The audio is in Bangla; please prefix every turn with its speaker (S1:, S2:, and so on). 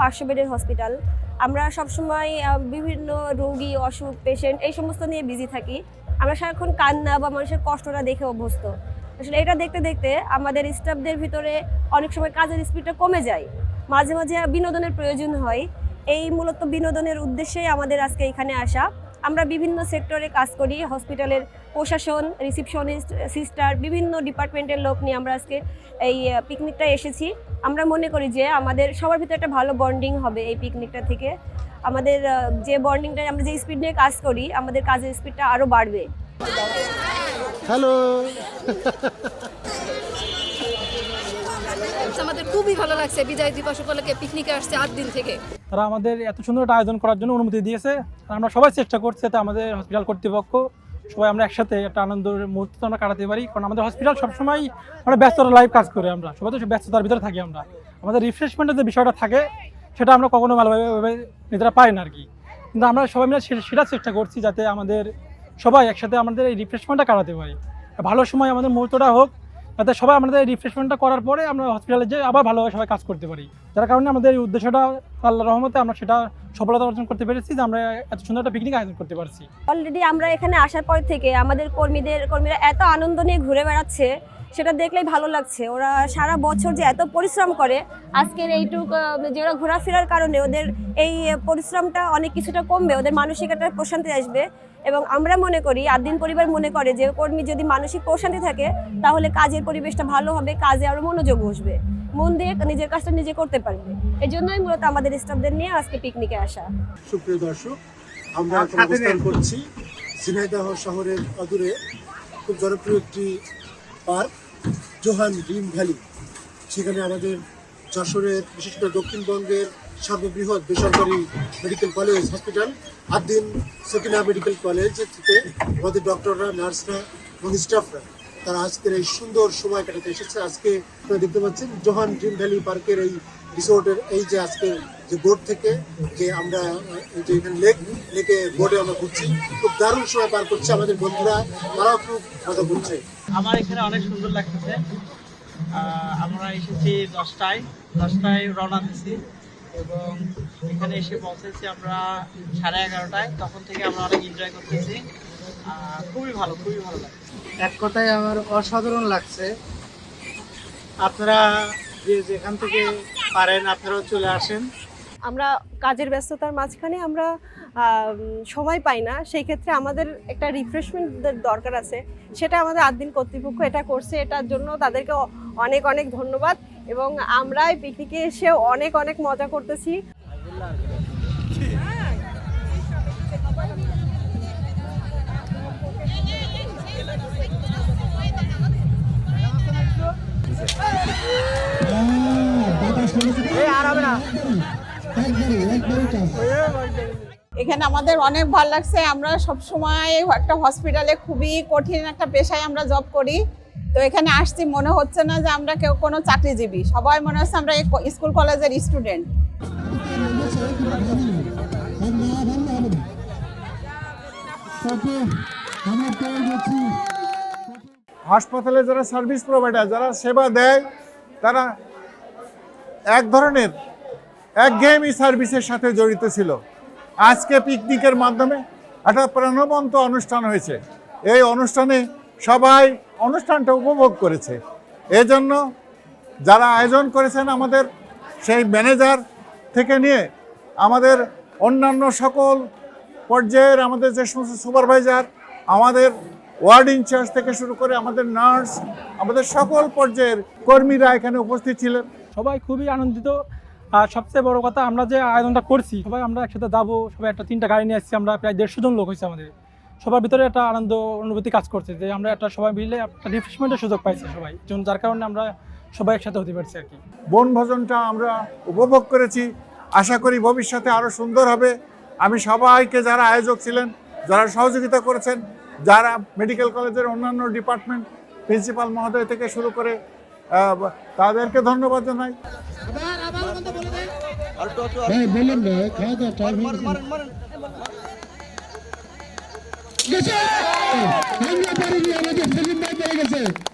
S1: পাঁচশো বেডের হসপিটাল। আমরা সবসময় বিভিন্ন রোগী, অসুখ পেশেন্ট এই সমস্ত নিয়ে বিজি থাকি। আমরা সারাক্ষণ কান্না বা মানুষের কষ্টটা দেখে অভ্যস্ত। আসলে এটা দেখতে দেখতে আমাদের স্টাফদের ভিতরে অনেক সময় কাজের স্পিডটা কমে যায়। মাঝে মাঝে বিনোদনের প্রয়োজন হয়। এই মূলত বিনোদনের উদ্দেশ্যেই আমাদের আজকে এখানে আসা। আমরা বিভিন্ন সেক্টরে কাজ করি হসপিটালের প্রশাসন রিসিপশনিস্ট সিস্টার বিভিন্ন ডিপার্টমেন্টের লোক নিয়ে আমরা আজকে এই পিকনিকটা এসেছি। আমরা মনে করি যে আমাদের সবার ভিতরে একটা ভালো বন্ডিং হবে এই পিকনিকটা থেকে। আমাদের যে বন্ডিংটা আমরা যে স্পিড নিয়ে কাজ করি, আমাদের কাজের স্পিডটা আরও বাড়বে।
S2: হ্যালো
S3: আমাদের খুবই ভালো লাগছে। বিজয় দিবস উপলক্ষে পিকনিকে আসছে আট দিন থেকে।
S4: তারা আমাদের এত সুন্দর একটা আয়োজন করার জন্য অনুমতি দিয়েছে। আমরা সবাই চেষ্টা করছি যাতে আমাদের হসপিটাল কর্তৃপক্ষ সবাই আমরা একসাথে একটা আনন্দের মুহূর্ত আমরা কাটাতে পারি। কারণ আমাদের হসপিটাল সবসময় আমরা ব্যস্ততা লাইভ কাজ করি আমরা। সবাই তো ব্যস্ততার ভিতরে থাকি আমরা। আমাদের রিফ্রেশমেন্টের যে বিষয়টা থাকে, সেটা আমরা কখনো ভালোভাবে নিজেরা পাই না আর কি কিন্তু আমরা সবাই মিলে সেটা চেষ্টা করছি যাতে আমাদের সবাই একসাথে আমাদের এই রিফ্রেশমেন্টটা কাটাতে পারি। ভালো সময় আমাদের মুহূর্তটা হোক যাতে সবাই আমাদের রিফ্রেশমেন্টটা করার পরে আমরা হসপিটালে যে আবার ভালোভাবে সবাই কাজ করতে পারি। যার কারণে আমাদের এই উদ্দেশ্যটা আল্লাহ রহমতে আমরা সেটা সফলতা অর্জন করতে পেরেছি যে আমরা এত সুন্দর একটা পিকনিক আয়োজন করতে পারছি।
S1: অলরেডি আমরা এখানে আসার পর থেকে আমাদের কর্মীদের, কর্মীরা এত আনন্দ নিয়ে ঘুরে বেড়াচ্ছে, সেটা দেখলেই ভালো লাগছে। ওরা সারা বছর যে এত পরিশ্রম করে, আজকের এইটুকু যে ওরা ঘোরাফেরার কারণে ওদের এই পরিশ্রমটা অনেক কিছুটা কমবে, ওদের মানসিক একটা প্রশান্তি আসবে। এবং আমরা মনে করি আদিন পরিবার মনে করে যে কর্মী যদি মানসিক প্রশান্তি থাকে তাহলে কাজের পরিবেশটা ভালো হবে কাজে আরও মনোযোগ বসবে। মন দিয়ে নিজের কাজটা নিজে করতে পারবে। এই জন্যই মূলত আমাদের স্টাফদের নিয়ে আজকে পিকনিকে আসা।
S2: সুপ্রিয় দর্শক আমরা অবস্থান করছি ঝিনাইদহ শহরের অদূরে খুব জনপ্রিয় একটি পার্ক জোহান ড্রিম ভ্যালি। সেখানে আমাদের যশোরের বিশেষ করে দক্ষিণবঙ্গের সর্ববৃহৎ বেসরকারি medical college hospital Addin Sakina medical college থেকে আমাদের ডক্টররা নার্সরা এবং স্টাফরা তারা আজকের এই সুন্দর সময় কাটাতে এসেছে। আজকে আপনারা দেখতে পাচ্ছেন জোহান ড্রিম ভ্যালি পার্কের এই রিসোর্টের এই যে আজকে যে বোট থেকে যে আমরা যে এখানে লেক, লেকে বোটে আমরা ঘুরছি। খুব দারুণ সময় পার করছে আমাদের বন্ধুরা। তারাও খুব মজা করছে।
S5: আমার এখানে অনেক সুন্দর লাগতেছে। আমরা এসেছি দশটায়। দশটায় রওনা দিছি। এবং এখানে এসে পৌঁছেছি আমরা সাড়ে এগারোটায়। তখন থেকে আমরা অনেক এনজয় করতেছি। খুবই ভালো খুবই ভালো লাগছে।
S6: এক কথায় আমার অসাধারণ লাগছে। আপনারা যে যেখান থেকে পারেন আপনারাও চলে আসেন।
S7: আমরা কাজের ব্যস্ততার মাঝখানে আমরা আম, সময় পাই না। সেই ক্ষেত্রে আমাদের একটা রিফ্রেশমেন্ট দরকার আছে। সেটা আমাদের আট দিন কর্তৃপক্ষ এটা করছে। এটার জন্য তাদেরকে অনেক অনেক ধন্যবাদ। এবং আমরা এই পিকনিকে এসে অনেক অনেক মজা করতেছি।
S8: এখানে আমাদের অনেক ভালো লাগছে। আমরা সব সময় একটা হসপিটালে খুবই কঠিন একটা পেশায় আমরা জব করি। তো এখানে আসছি, মনে হচ্ছে না যে আমরা কেউ কোনো চাকরিজীবী। সবাই মনে হচ্ছে আমরা স্কুল কলেজের স্টুডেন্ট।
S9: হাসপাতালে যারা সার্ভিস প্রোভাইডার, যারা সেবা দেয়, তারা এক ধরনের একঘেয়েমি সার্ভিসের সাথে জড়িত ছিল। আজকে পিকনিকের মাধ্যমে একটা প্রাণবন্ত অনুষ্ঠান হয়েছে। এই অনুষ্ঠানে সবাই অনুষ্ঠানটা উপভোগ করেছে। এজন্য যারা আয়োজন করেছেন আমাদের সেই ম্যানেজার থেকে নিয়ে আমাদের অন্যান্য সকল পর্যায়ের আমাদের যে সমস্ত সুপারভাইজার, আমাদের ওয়ার্ড ইনচার্জ থেকে শুরু করে আমাদের নার্স, আমাদের সকল পর্যায়ের কর্মীরা এখানে উপস্থিত ছিলেন।
S4: সবাই খুবই আনন্দিত। আর সবচেয়ে বড় কথা আমরা যে আয়োজনটা করছি, সবাই আমরা একসাথে যাব, সবাই একটা তিনটা গাড়ি নিয়ে আসছি, আমরা প্রায় দেড়শো জন লোক হয়েছে আমাদের। সবার ভিতরে একটা আনন্দ অনুভূতি কাজ করছে যে আমরা একটা সবাই মিলে একটা রিফ্রেশমেন্টের সুযোগ পাইছি সবাই যেমন যার কারণে আমরা সবাই একসাথে হতে পারছি আর কি।
S9: বনভোজনটা আমরা উপভোগ করেছি। আশা করি ভবিষ্যতে আরও সুন্দর হবে। আমি সবাইকে যারা আয়োজক ছিলেন যারা সহযোগিতা করেছেন যারা মেডিকেল কলেজের অন্যান্য ডিপার্টমেন্ট প্রিন্সিপাল মহোদয় থেকে শুরু করে তাদেরকে ধন্যবাদ জানাই।
S2: ভাই বলুন না খাওয়া দাওয়া আমরা পারিনি আমাদের সেলিম ভাই পেয়ে গেছে।